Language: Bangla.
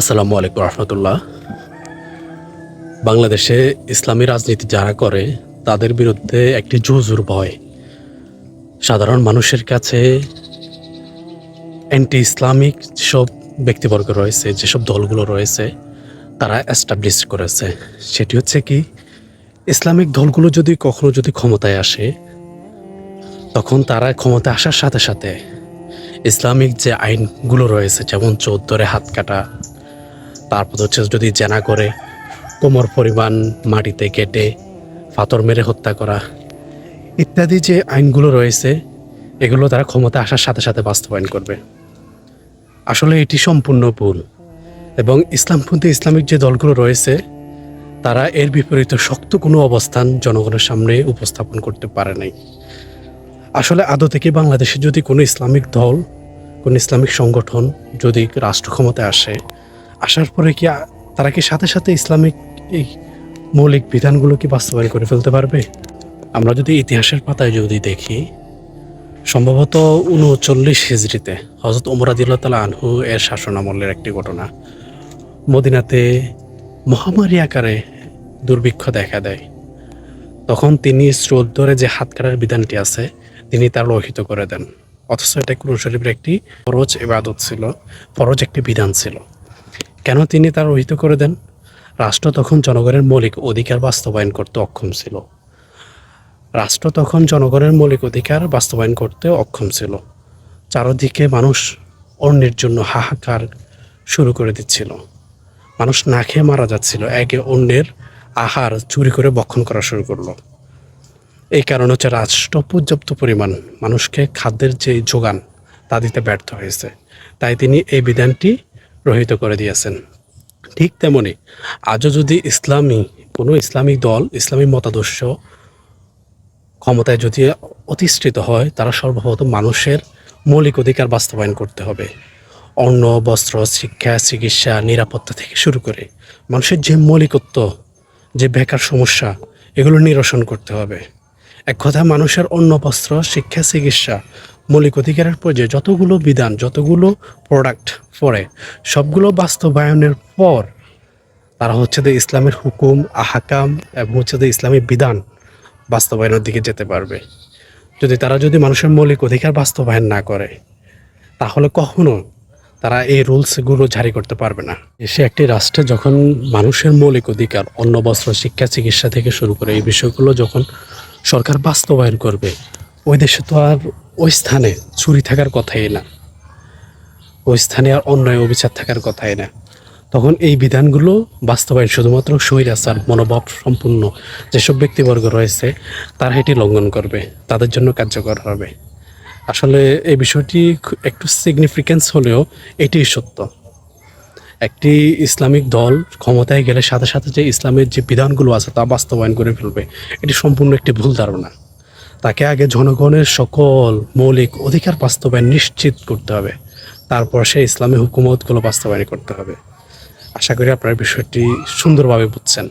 আসসালামু আলাইকুম রহমতুল্লাহ। বাংলাদেশে ইসলামী রাজনীতি যারা করে, তাদের বিরুদ্ধে একটি জোজুর ভয়। সাধারণ মানুষের কাছে অ্যান্টি ইসলামিক যেসব ব্যক্তিবর্গ রয়েছে, যেসব দলগুলো রয়েছে, তারা এস্টাবলিশ করেছে। সেটি হচ্ছে কি, ইসলামিক দলগুলো যদি কখনো যদি ক্ষমতায় আসে, তখন তারা ক্ষমতায় আসার সাথে সাথে ইসলামিক যে আইনগুলো রয়েছে, যেমন চৌদ্দরে হাত কাটা তারপর হচ্ছে যদি জেনা করে, কোমর পরিমাণ মাটিতে কেটে ফাতর মেরে হত্যা করা। ইত্যাদি যে আইনগুলো রয়েছে, এগুলো তারা ক্ষমতা আসার সাথে সাথে বাস্তবায়ন করবে। আসলে এটি সম্পূর্ণ ভুল। এবং ইসলামপন্থী ইসলামিক যে দলগুলো রয়েছে, তারা এর বিপরীতে শক্ত কোনো অবস্থান জনগণের সামনে উপস্থাপন করতে পারে নাই। আসলে আদৌ থেকে বাংলাদেশে যদি কোনো ইসলামিক দল, কোনো ইসলামিক সংগঠন যদি রাষ্ট্র ক্ষমতায় আসে আসার পরে কি তারা কি সাথে সাথে ইসলামিক এই মৌলিক বিধানগুলো কি বাস্তবায়ন করে ফেলতে পারবে? আমরা যদি ইতিহাসের পাতায় যদি দেখি, সম্ভবত উনচল্লিশ হিজড়িতে হজরত তালা আনহু এর শাসন আমলের একটি ঘটনা। মদিনাতে মহামারী আকারে দুর্ভিক্ষ দেখা দেয়। তখন তিনি শ্রদ্ধরে যে হাত কাটার বিধানটি আছে, তিনি তা রহিত করে দেন। অথচ এটা কুরআন শরীফের একটি ফরজ ইবাদত ছিল, ফরজ একটি বিধান ছিল। কেন তিনি তার রহিত করে দেন? রাষ্ট্র তখন জনগণের মৌলিক অধিকার বাস্তবায়ন করতে অক্ষম ছিল। রাষ্ট্র তখন জনগণের মৌলিক অধিকার বাস্তবায়ন করতে অক্ষম ছিল। চারদিকে মানুষ অন্যের জন্য হাহাকার শুরু করে দিচ্ছিল। মানুষ না খেয়ে মারা যাচ্ছিল, একে অন্যের আহার চুরি করে বক্ষণ করা শুরু করল। এই কারণে হচ্ছে রাষ্ট্র পর্যাপ্ত পরিমাণ মানুষকে খাদ্যের যে যোগান, তা দিতে ব্যর্থ হয়েছে। তাই তিনি এই বিধানটি রহিত করে দিয়েছেন। ঠিক তেমনি আজও যদি ইসলামী, কোনো ইসলামিক দল, ইসলামী মতাদর্শ ক্ষমতায় যদি অধিষ্ঠিত হয়, তারা সর্বপ্রথম মানুষের মৌলিক অধিকার বাস্তবায়ন করতে হবে। অন্ন, বস্ত্র, শিক্ষা, চিকিৎসা, নিরাপত্তা থেকে শুরু করে মানুষের যে মৌলিকত্ব, যে বেকার সমস্যা, এগুলো নিরসন করতে হবে। এক কথা মানুষের অন্ন, বস্ত্র, শিক্ষা, চিকিৎসা মৌলিক অধিকারের পর্যায়ে যতগুলো বিধান, যতগুলো প্রোডাক্ট পড়ে সবগুলো বাস্তবায়নের পর তারা হচ্ছে যে ইসলামের হুকুম, আহাকাম এবং হচ্ছে যে ইসলামী বিধান বাস্তবায়নের দিকে যেতে পারবে। যদি তারা যদি মানুষের মৌলিক অধিকার বাস্তবায়ন না করে, তাহলে কখনো তারা এই রুলসগুলো জারি করতে পারবে না। সে একটি রাষ্ট্রে যখন মানুষের মৌলিক অধিকার, অন্ন, বস্ত্র, শিক্ষা, চিকিৎসা থেকে শুরু করে এই বিষয়গুলো যখন সরকার বাস্তবায়ন করবে ওই দেশে তো আর ওই স্থানে চুরি থাকার কথাই না। ওই স্থানে আর অন্যায় অবিচার থাকার কথাই না। তখন এই বিধানগুলো বাস্তবায়ন শুধুমাত্র স্বৈরাচার, মনোভাব সম্পূর্ণ যেসব ব্যক্তিবর্গ রয়েছে, তারা এটি লঙ্ঘন করবে, তাদের জন্য কার্যকর হবে। আসলে এই বিষয়টি একটু সিগনিফিকেন্স হলেও এটিই সত্য। একটি ইসলামিক দল ক্ষমতায় গেলে সাথে সাথে যে ইসলামের যে বিধানগুলো আছে তা বাস্তবায়ন করে ফেলবে, এটি সম্পূর্ণ একটি ভুল ধারণা। তাকে আগে জনগণের সকল মৌলিক অধিকার বাস্তবায়ন নিশ্চিত করতে হবে। তারপর সে ইসলামী হুকুমতগুলো বাস্তবায়ন করতে হবে। আশা করি আপনার বিষয়টি সুন্দরভাবে বুঝছেন।